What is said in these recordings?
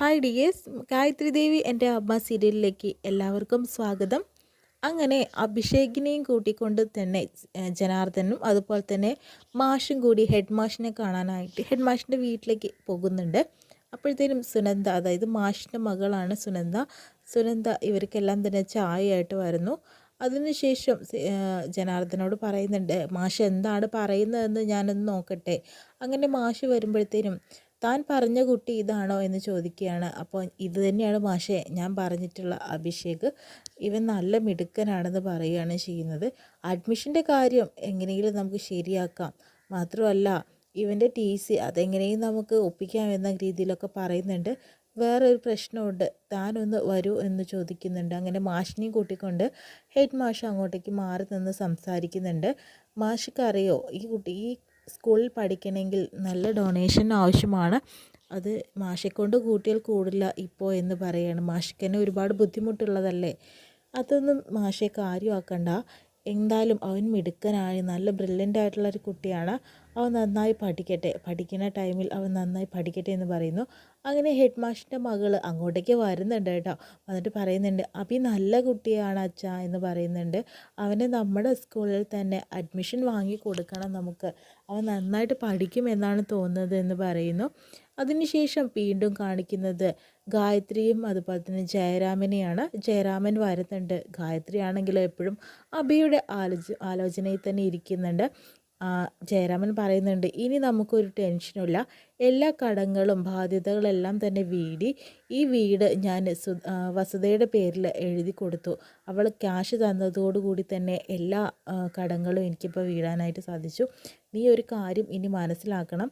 Hi D S Gayathri Devi എന്റെ അമ്മ സീരിയലിലേക്ക് എല്ലാവർക്കും സ്വാഗതം. അങ്ങനെ അഭിഷേകിനെയും കൂട്ടിക്കൊണ്ട് തന്നെ ജനാർദ്ദനും അതുപോലെ തന്നെ മാഷും കൂടി ഹെഡ് മാഷിനെ കാണാനായിട്ട് ഹെഡ് മാഷിന്റെ വീട്ടിലേക്ക് പോകുന്നുണ്ട്. അപ്പോഴത്തേനും സുനന്ദ അതായത് മാഷിന്റെ മകളാണ് സുനന്ദ. സുനന്ദ ഇവർക്കെല്ലാം തന്നെ ചായയായിട്ട് വരുന്നു. അതിനുശേഷം ജനാർദ്ദനോട് പറയുന്നുണ്ട് മാഷ് എന്താണ് പറയുന്നതെന്ന് ഞാനൊന്ന് നോക്കട്ടെ. അങ്ങനെ മാഷ് വരുമ്പോഴത്തേനും താൻ പറഞ്ഞ കുട്ടി ഇതാണോ എന്ന് ചോദിക്കുകയാണ്. അപ്പോൾ ഇത് തന്നെയാണ് മാഷെ ഞാൻ പറഞ്ഞിട്ടുള്ള അഭിഷേക്. ഇവൻ നല്ല മിടുക്കനാണെന്ന് പറയുകയാണ് ചെയ്യുന്നത്. അഡ്മിഷന്റെ കാര്യം എങ്ങനെയെങ്കിലും നമുക്ക് ശരിയാക്കാം. മാത്രമല്ല ഇവന്റെ ടി സി അതെങ്ങനെയും നമുക്ക് ഒപ്പിക്കാം എന്ന രീതിയിലൊക്കെ പറയുന്നുണ്ട്. വേറൊരു പ്രശ്നമുണ്ട്. താനൊന്ന് വരൂ എന്ന് ചോദിക്കുന്നുണ്ട്. അങ്ങനെ മാഷിനെയും കൂട്ടിക്കൊണ്ട് ഹെഡ് മാഷ് അങ്ങോട്ടേക്ക് മാറി നിന്ന് സംസാരിക്കുന്നുണ്ട്. മാഷിക്കറിയോ ഈ കുട്ടി ഈ സ്കൂളിൽ പഠിക്കണമെങ്കിൽ നല്ല ഡൊണേഷൻ ആവശ്യമാണ്. അത് മാഷിക്കൊണ്ട് കൂട്ടിയാൽ കൂടില്ല ഇപ്പോൾ എന്ന് പറയാണ്. മാഷിക്ക് തന്നെ ഒരുപാട് ബുദ്ധിമുട്ടുള്ളതല്ലേ? അതൊന്നും മാഷെ കാര്യമാക്കണ്ട. എന്തായാലും അവൻ മിടുക്കനായി നല്ല ബ്രില്യന്റ് ആയിട്ടുള്ള ഒരു കുട്ടിയാണ്. അവൻ നന്നായി പഠിക്കട്ടെ. പഠിക്കുന്ന ടൈമിൽ അവൻ നന്നായി പഠിക്കട്ടെ എന്ന് പറയുന്നു. അങ്ങനെ ഹെഡ് മാഷിന്റെ മകൾ അങ്ങോട്ടേക്ക് വരുന്നുണ്ട് കേട്ടോ. വന്നിട്ട് പറയുന്നുണ്ട് അഭി നല്ല കുട്ടിയാണ് അച്ഛ എന്ന് പറയുന്നുണ്ട്. അവനെ നമ്മുടെ സ്കൂളിൽ തന്നെ അഡ്മിഷൻ വാങ്ങി കൊടുക്കണം നമുക്ക്. അവൻ നന്നായിട്ട് പഠിക്കുമെന്നാണ് തോന്നുന്നത് എന്ന് പറയുന്നു. അതിനുശേഷം വീണ്ടും കാണിക്കുന്നത് ഗായത്രിയും അതുപോലെ തന്നെ ജയരാമനെയാണ്. ജയരാമൻ വരുന്നുണ്ട്. ഗായത്രി ആണെങ്കിലും എപ്പോഴും അഭിയുടെ ആലോച ആലോചനയിൽ തന്നെ ഇരിക്കുന്നുണ്ട്. ജയരാമൻ പറയുന്നുണ്ട് ഇനി നമുക്കൊരു ടെൻഷനുമില്ല. എല്ലാ കടങ്ങളും ബാധ്യതകളെല്ലാം തന്നെ വീടി ഈ വീട് ഞാൻ സു വസുതയുടെ പേരിൽ എഴുതി കൊടുത്തു. അവൾ ക്യാഷ് തന്നതോടുകൂടി തന്നെ എല്ലാ കടങ്ങളും എനിക്കിപ്പോൾ വീടാനായിട്ട് സാധിച്ചു. നീ ഒരു കാര്യം ഇനി മനസ്സിലാക്കണം.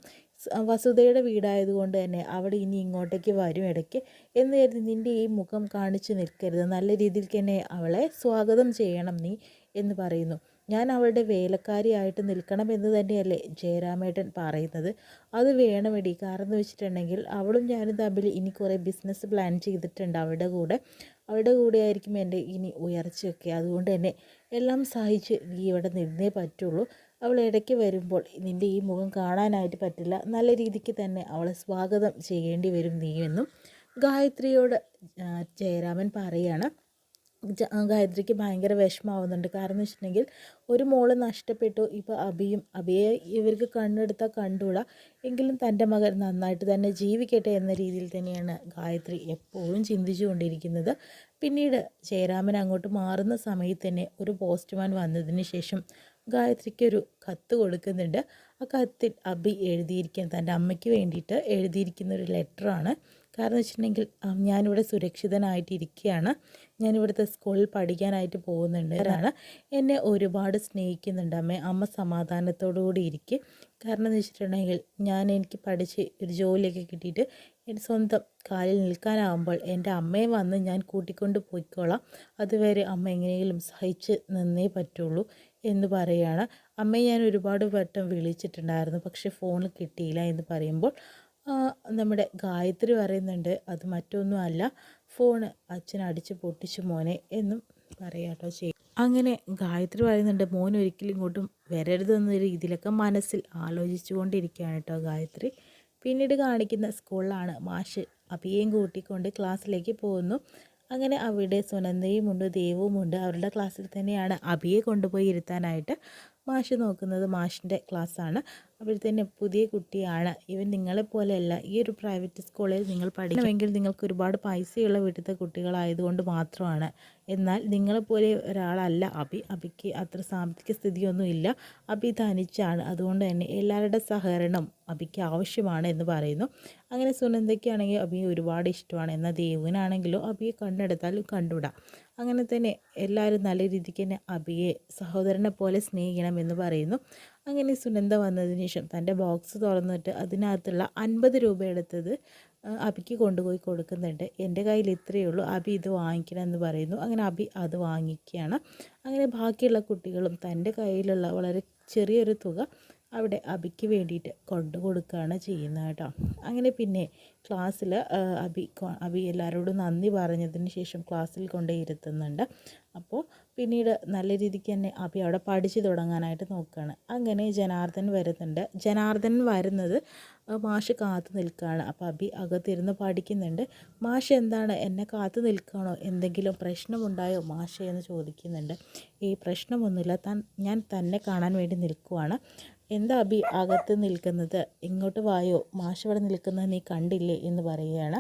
വസുധയുടെ വീടായതുകൊണ്ട് തന്നെ അവിടെ ഇനി ഇങ്ങോട്ടേക്ക് വരും ഇടയ്ക്ക് എന്ന് കരുതി നിന്റെ ഈ മുഖം കാണിച്ചു നിൽക്കരുത്. നല്ല രീതിയിൽ തന്നെ അവളെ സ്വാഗതം ചെയ്യണം നീ എന്ന് പറയുന്നു. ഞാൻ അവളുടെ വേലക്കാരിയായിട്ട് നിൽക്കണം എന്ന് തന്നെയല്ലേ ജയരാമേട്ടൻ പറയുന്നത്. അത് വേണമെടി. കാരണം എന്ന് വെച്ചിട്ടുണ്ടെങ്കിൽ അവളും ഞാനും തമ്മിൽ ഇനി കുറേ ബിസിനസ് പ്ലാൻ ചെയ്തിട്ടുണ്ട് അവളുടെ കൂടെ. അവളുടെ കൂടെ ആയിരിക്കും എന്റെ ഇനി ഉയർച്ചയൊക്കെ. അതുകൊണ്ട് തന്നെ എല്ലാം സഹിച്ച് നീ ഇവിടെ നിന്നേ പറ്റുള്ളൂ. അവൾ ഇടയ്ക്ക് വരുമ്പോൾ നിന്റെ ഈ മുഖം കാണാനായിട്ട് പറ്റില്ല. നല്ല രീതിക്ക് തന്നെ അവളെ സ്വാഗതം ചെയ്യേണ്ടി വരും നീയെന്നും ഗായത്രിയോട് ജയരാമൻ പറയുകയാണ് ഗായത്രിക്ക് ഭയങ്കര വിഷമാവുന്നുണ്ട് കാരണം എന്ന് വെച്ചിട്ടുണ്ടെങ്കിൽ ഒരു മോൾ നഷ്ടപ്പെട്ടു. ഇപ്പോൾ അഭിയും അഭിയെ ഇവർക്ക് കണ്ണെടുത്താൽ കണ്ടുകൂടാ എങ്കിലും തന്റെ മകൻ നന്നായിട്ട് തന്നെ ജീവിക്കട്ടെ എന്ന രീതിയിൽ തന്നെയാണ് ഗായത്രി എപ്പോഴും ചിന്തിച്ചുകൊണ്ടിരിക്കുന്നത്. പിന്നീട് ജയരാമൻ അങ്ങോട്ട് മാറുന്ന സമയത്ത് തന്നെ ഒരു പോസ്റ്റ്മാൻ വന്നതിന് ശേഷം ഗായത്രിക്കൊരു കത്ത് കൊടുക്കുന്നുണ്ട്. ആ കത്തിൽ അബി എഴുതിയിരിക്കുന്ന തന്റെ അമ്മയ്ക്ക് വേണ്ടിയിട്ട് എഴുതിയിരിക്കുന്ന ഒരു ലെറ്ററാണ്. കാരണം വെച്ചിട്ടുണ്ടെങ്കിൽ ഞാനിവിടെ സുരക്ഷിതനായിട്ടിരിക്കുകയാണ്. ഞാനിവിടുത്തെ സ്കൂളിൽ പഠിക്കാനായിട്ട് പോകുന്നുണ്ട്. അതാണ്. എന്നെ ഒരുപാട് സ്നേഹിക്കുന്നുണ്ട് അമ്മ. അമ്മ സമാധാനത്തോടു കൂടി ഇരിക്കും. കാരണം എന്ന് വെച്ചിട്ടുണ്ടെങ്കിൽ ഞാൻ എനിക്ക് പഠിച്ച് ഒരു ജോലിയൊക്കെ കിട്ടിയിട്ട് എന്റെ സ്വന്തം കാലിൽ നിൽക്കാനാവുമ്പോൾ എന്റെ അമ്മയെ വന്ന് ഞാൻ കൂട്ടിക്കൊണ്ട് പോയിക്കോളാം. അതുവരെ അമ്മ എങ്ങനെയെങ്കിലും സഹിച്ച് നിന്നേ പറ്റുള്ളൂ എന്ന് പറയുകയാണ്. അമ്മയെ ഞാൻ ഒരുപാട് വട്ടം വിളിച്ചിട്ടുണ്ടായിരുന്നു പക്ഷേ ഫോൺ കിട്ടിയില്ല എന്ന് പറയുമ്പോൾ നമ്മുടെ ഗായത്രി പറയുന്നുണ്ട് അത് മറ്റൊന്നുമല്ല ഫോണ് അച്ഛൻ അടിച്ച് പൊട്ടിച്ചു മോനെ എന്നും പറയാട്ടോ ചെയ്യും അങ്ങനെ ഗായത്രി പറയുന്നുണ്ട് മോൻ ഒരിക്കലും ഇങ്ങോട്ടും വരരുതെന്ന രീതിയിലൊക്കെ മനസ്സിൽ ആലോചിച്ചു കൊണ്ടിരിക്കുകയാണ് കേട്ടോ ഗായത്രി. പിന്നീട് കാണിക്കുന്ന സ്കൂളിലാണ് മാഷ് അഭിയേയും കൂട്ടിക്കൊണ്ട് ക്ലാസ്സിലേക്ക് പോകുന്നു. അങ്ങനെ അവിടെ സുനന്ദയുമുണ്ട് ദേവുമുണ്ട്. അവരുടെ ക്ലാസ്സിൽ തന്നെയാണ് അഭിയെ കൊണ്ടുപോയി ഇരുത്താനായിട്ട് മാഷ് നോക്കുന്നത്. മാഷിന്റെ ക്ലാസ്സാണ്. അപ്പോഴത്തേന് പുതിയ കുട്ടിയാണ്. ഇവൻ നിങ്ങളെപ്പോലെയല്ല. ഈ ഒരു പ്രൈവറ്റ് സ്കൂളിൽ നിങ്ങൾ പഠിക്കണമെങ്കിൽ നിങ്ങൾക്ക് ഒരുപാട് പൈസയുള്ള വീട്ടിലത്തെ കുട്ടികളായതുകൊണ്ട് മാത്രമാണ്. എന്നാൽ നിങ്ങളെപ്പോലെ ഒരാളല്ല. അഭി അഭിക്ക് അത്ര സാമ്പത്തിക സ്ഥിതിയൊന്നുമില്ല അഭി തനിച്ചാണ് അതുകൊണ്ട് തന്നെ എല്ലാവരുടെ സഹകരണം അഭിക്ക് ആവശ്യമാണ് എന്ന് പറയുന്നു. അങ്ങനെ സുനന്ദയ്ക്കാണെങ്കിൽ അഭിയെ ഒരുപാട് ഇഷ്ടമാണ്. എന്നാൽ ദേവുവിനാണെങ്കിലോ അഭിയെ കണ്ടെടുത്താലും കണ്ടുവിടാം. അങ്ങനെ തന്നെ എല്ലാവരും നല്ല രീതിക്ക് തന്നെ അഭിയെ സഹോദരനെ പോലെ സ്നേഹിക്കണം എന്ന് പറയുന്നു. അങ്ങനെ സുനന്ദ വന്നതിന് ശേഷം തന്റെ ബോക്സ് തുറന്നിട്ട് അതിനകത്തുള്ള അൻപത് രൂപ എടുത്തത് അബിക്ക് കൊണ്ടുപോയി കൊടുക്കുന്നുണ്ട്. എന്റെ കയ്യിൽ ഇത്രയേ ഉള്ളൂ. അഭി ഇത് വാങ്ങിക്കണം എന്ന് പറയുന്നു. അങ്ങനെ അഭി അത് വാങ്ങിക്കുകയാണ്. അങ്ങനെ ബാക്കിയുള്ള കുട്ടികളും തന്റെ കയ്യിലുള്ള വളരെ ചെറിയൊരു തുക അവിടെ അബിക്ക് വേണ്ടിയിട്ട് കൊണ്ടു കൊടുക്കുകയാണ് ചെയ്യുന്നത് കേട്ടോ. അങ്ങനെ പിന്നെ ക്ലാസ്സിൽ അബി അബി എല്ലാവരോടും നന്ദി പറഞ്ഞതിന് ശേഷം ക്ലാസ്സിൽ കൊണ്ടേ ഇരുത്തുന്നുണ്ട്. അപ്പോൾ പിന്നീട് നല്ല രീതിക്ക് തന്നെ അഭി അവിടെ പഠിച്ചു തുടങ്ങാനായിട്ട് നോക്കുകയാണ് അങ്ങനെ ജനാർദ്ദൻ വരുന്നുണ്ട്. ജനാർദ്ദൻ വരുന്നത് മാഷ് കാത്തു നിൽക്കുകയാണ് അപ്പോൾ അബി അകത്തിരുന്ന് പഠിക്കുന്നുണ്ട്. മാഷ് എന്താണ് എന്നെ കാത്തു നിൽക്കുകയാണോ എന്തെങ്കിലും പ്രശ്നമുണ്ടായോ മാഷ് എന്ന് ചോദിക്കുന്നുണ്ട്. ഈ പ്രശ്നമൊന്നുമില്ല. താൻ ഞാൻ തന്നെ കാണാൻ വേണ്ടി നിൽക്കുവാണ്. എന്താ അബി അകത്ത് നിൽക്കുന്നത്? ഇങ്ങോട്ട് വായോ? മാഷ് ഇവിടെ നിൽക്കുന്നത് നീ കണ്ടില്ലേ എന്ന് പറയുകയാണ്.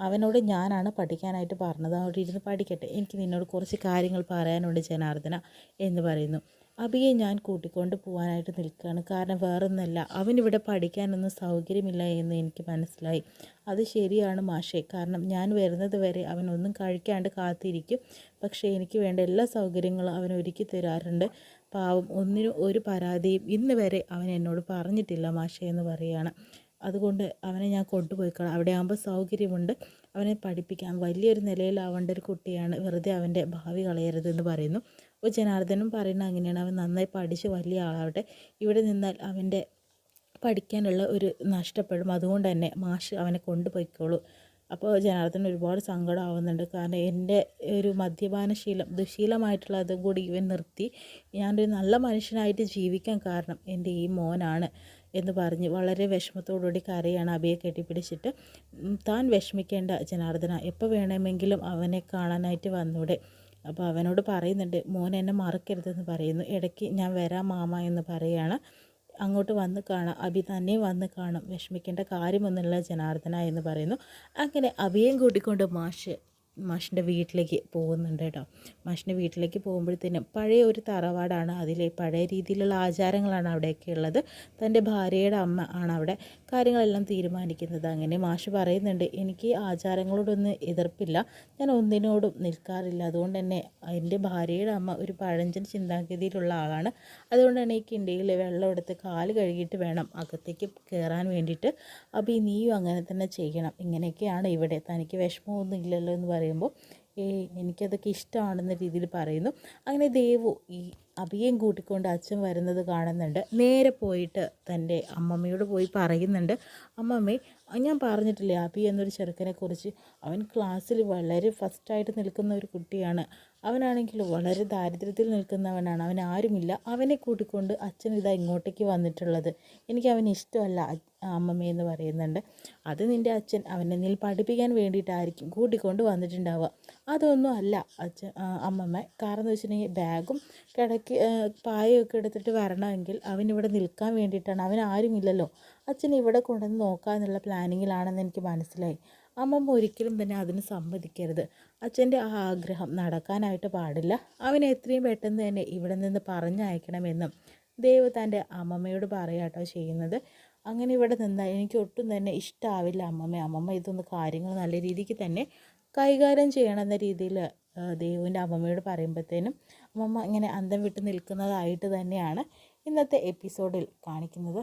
അവനോട് ഞാനാണ് പഠിക്കാനായിട്ട് പറഞ്ഞത്. അവിടെ ഇരുന്ന് പഠിക്കട്ടെ. എനിക്ക് നിന്നോട് കുറച്ച് കാര്യങ്ങൾ പറയാനുണ്ട് ജനാർദ്ദന എന്ന് പറയുന്നു. അബിയെ ഞാൻ കൂട്ടിക്കൊണ്ട് പോകാനായിട്ട് നിൽക്കുകയാണ്. കാരണം വേറൊന്നല്ല അവനിവിടെ പഠിക്കാനൊന്നും സൗകര്യമില്ല എന്ന് എനിക്ക് മനസ്സിലായി. അത് ശരിയാണ് മാഷേ. കാരണം ഞാൻ വരുന്നത് വരെ അവനൊന്നും കഴിക്കാണ്ട് കാത്തിരിക്കും. പക്ഷേ എനിക്ക് വേണ്ട എല്ലാ സൗകര്യങ്ങളും അവൻ ഒരുക്കി തരാറുണ്ട്. പാവം ഒന്നിനും ഒരു പരാതിയും ഇന്ന് വരെ അവൻ എന്നോട് പറഞ്ഞിട്ടില്ല മാഷേ എന്ന് പറയുകയാണ്. അതുകൊണ്ട് അവനെ ഞാൻ കൊണ്ടുപോയിക്കണം അവിടെ ആകുമ്പോൾ സൗകര്യമുണ്ട്. അവനെ പഠിപ്പിക്കാം. വലിയൊരു നിലയിലാവേണ്ട ഒരു കുട്ടിയാണ്. വെറുതെ അവന്റെ ഭാവി കളയരുതെന്ന് പറയുന്നു. അപ്പോൾ ജനാർദ്ദനും പറയുന്നത് അങ്ങനെയാണ്. അവൻ നന്നായി പഠിച്ച് വലിയ ആളാവട്ടെ. ഇവിടെ നിന്നാൽ അവന്റെ പഠിക്കാനുള്ള ഒരു നഷ്ടപ്പെടും. അതുകൊണ്ട് തന്നെ മാഷ് അവനെ കൊണ്ടുപോയിക്കോളൂ. അപ്പോൾ ജനാർദ്ദൻ ഒരുപാട് സങ്കടം ആവുന്നുണ്ട്. കാരണം എന്റെ ഒരു മദ്യപാന ശീലം ദുശീലമായിട്ടുള്ള അതും കൂടി ഇവൻ നിർത്തി. ഞാനൊരു നല്ല മനുഷ്യനായിട്ട് ജീവിക്കാൻ കാരണം എന്റെ ഈ മോനാണ് എന്ന് പറഞ്ഞ് വളരെ വിഷമത്തോടുകൂടി കരയാണ് അബിയെ കെട്ടിപ്പിടിച്ചിട്ട്. താൻ വിഷമിക്കേണ്ട ജനാർദ്ദന എപ്പോൾ വേണമെങ്കിലും അവനെ കാണാനായിട്ട് വന്നൂടെ. അപ്പോൾ അവനോട് പറയുന്നുണ്ട് മോൻ എന്നെ മറക്കരുതെന്ന് പറയുന്നു. ഇടയ്ക്ക് ഞാൻ വരാം മാമ എന്ന് പറയുകയാണ്. അങ്ങോട്ട് വന്ന് കാണാം അബി തന്നെ വന്ന് കാണും വിഷമിക്കേണ്ട കാര്യമൊന്നുമില്ല ജനാർദ്ദന എന്ന് പറയുന്നു. അങ്ങനെ അഭിയേയും കൂട്ടിക്കൊണ്ട് മാഷ് മാഷിന്റെ വീട്ടിലേക്ക് പോകുന്നുണ്ട് കേട്ടോ. മാഷിന്റെ വീട്ടിലേക്ക് പോകുമ്പോഴത്തേനും പഴയ ഒരു തറവാടാണ് അതിലെ പഴയ രീതിയിലുള്ള ആചാരങ്ങളാണ് അവിടെയൊക്കെ ഉള്ളത്. തന്റെ ഭാര്യയുടെ അമ്മ ആണ് അവിടെ കാര്യങ്ങളെല്ലാം തീരുമാനിക്കുന്നത്. അങ്ങനെ മാഷ് പറയുന്നുണ്ട് എനിക്ക് ആചാരങ്ങളോടൊന്നും എതിർപ്പില്ല. ഞാൻ ഒന്നിനോടും നിൽക്കാറില്ല. അതുകൊണ്ട് തന്നെ എന്റെ ഭാര്യയുടെ അമ്മ ഒരു പഴഞ്ചൻ ചിന്താഗതിയിലുള്ള ആളാണ്. അതുകൊണ്ട് തന്നെ ഈ കിണ്ടിയിൽ വെള്ളം എടുത്ത് കാൽ കഴുകിയിട്ട് വേണം അകത്തേക്ക് കയറാൻ വേണ്ടിയിട്ട്. അപ്പോൾ ഈ നീയും അങ്ങനെ തന്നെ ചെയ്യണം. ഇങ്ങനെയൊക്കെയാണ് ഇവിടെ. തനിക്ക് വിഷമമൊന്നും ഇല്ലല്ലോ എന്ന് പറയുമ്പോൾ ഏ എനിക്കതൊക്കെ ഇഷ്ടമാണെന്ന രീതിയിൽ പറയുന്നു. അങ്ങനെ ദേവു ഈ അഭിയേം കൂട്ടിക്കൊണ്ട് അച്ഛൻ വരുന്നത് കാണുന്നുണ്ട്. നേരെ പോയിട്ട് തന്റെ അമ്മമ്മയോട് പോയി പറയുന്നുണ്ട്. അമ്മമ്മേ ഞാൻ പറഞ്ഞിട്ടില്ലേ അഭി എന്നൊരു ചെറുക്കനെക്കുറിച്ച്. അവൻ ക്ലാസ്സിൽ വളരെ ഫസ്റ്റായിട്ട് നിൽക്കുന്ന ഒരു കുട്ടിയാണ്. അവനാണെങ്കിൽ വളരെ ദാരിദ്ര്യത്തിൽ നിൽക്കുന്നവനാണ്. അവൻ ആരുമില്ല. അവനെ കൂട്ടിക്കൊണ്ട് അച്ഛൻ ഇതാ ഇങ്ങോട്ടേക്ക് വന്നിട്ടുള്ളത്. എനിക്ക് അവന് ഇഷ്ടമല്ല അമ്മമ്മയെന്ന് പറയുന്നുണ്ട്. അത് നിന്റെ അച്ഛൻ അവനെ നീ പഠിപ്പിക്കാൻ വേണ്ടിയിട്ടായിരിക്കും കൂട്ടിക്കൊണ്ട് വന്നിട്ടുണ്ടാവുക. അതൊന്നും അല്ല അച്ഛൻ അമ്മമ്മ. കാരണം എന്ന് വെച്ചിട്ടുണ്ടെങ്കിൽ ബാഗും കിടക്കി പായൊക്കെ എടുത്തിട്ട് വരണമെങ്കിൽ അവൻ ഇവിടെ നിൽക്കാൻ വേണ്ടിയിട്ടാണ്. അവൻ ആരുമില്ലല്ലോ. അച്ഛൻ ഇവിടെ കൊണ്ടുവന്ന് നോക്കാമെന്നുള്ള പ്ലാനിങ്ങിലാണെന്ന് എനിക്ക് മനസ്സിലായി. അമ്മമ്മ ഒരിക്കലും തന്നെ അതിന് സമ്മതിക്കരുത്. അച്ഛന്റെ ആ ആഗ്രഹം നടക്കാനായിട്ട് പാടില്ല. അവനെ എത്രയും പെട്ടെന്ന് തന്നെ ഇവിടെ നിന്ന് പറഞ്ഞയക്കണമെന്നും ദേവ് തന്റെ അമ്മമ്മയോട് പറയാട്ടോ ചെയ്യുന്നത്. അങ്ങനെ ഇവിടെ നിന്നാൽ എനിക്ക് ഒട്ടും തന്നെ ഇഷ്ടമാവില്ല അമ്മമ്മ. അമ്മമ്മ ഇതൊന്ന് കാര്യങ്ങൾ നല്ല രീതിക്ക് തന്നെ കൈകാര്യം ചെയ്യണമെന്ന രീതിയിൽ ദേവുവിന്റെ അമ്മമ്മയോട് പറയുമ്പോഴത്തേനും അമ്മമ്മ ഇങ്ങനെ അന്തം വിട്ട് നിൽക്കുന്നതായിട്ട് തന്നെയാണ് ഇന്നത്തെ എപ്പിസോഡിൽ കാണിക്കുന്നത്.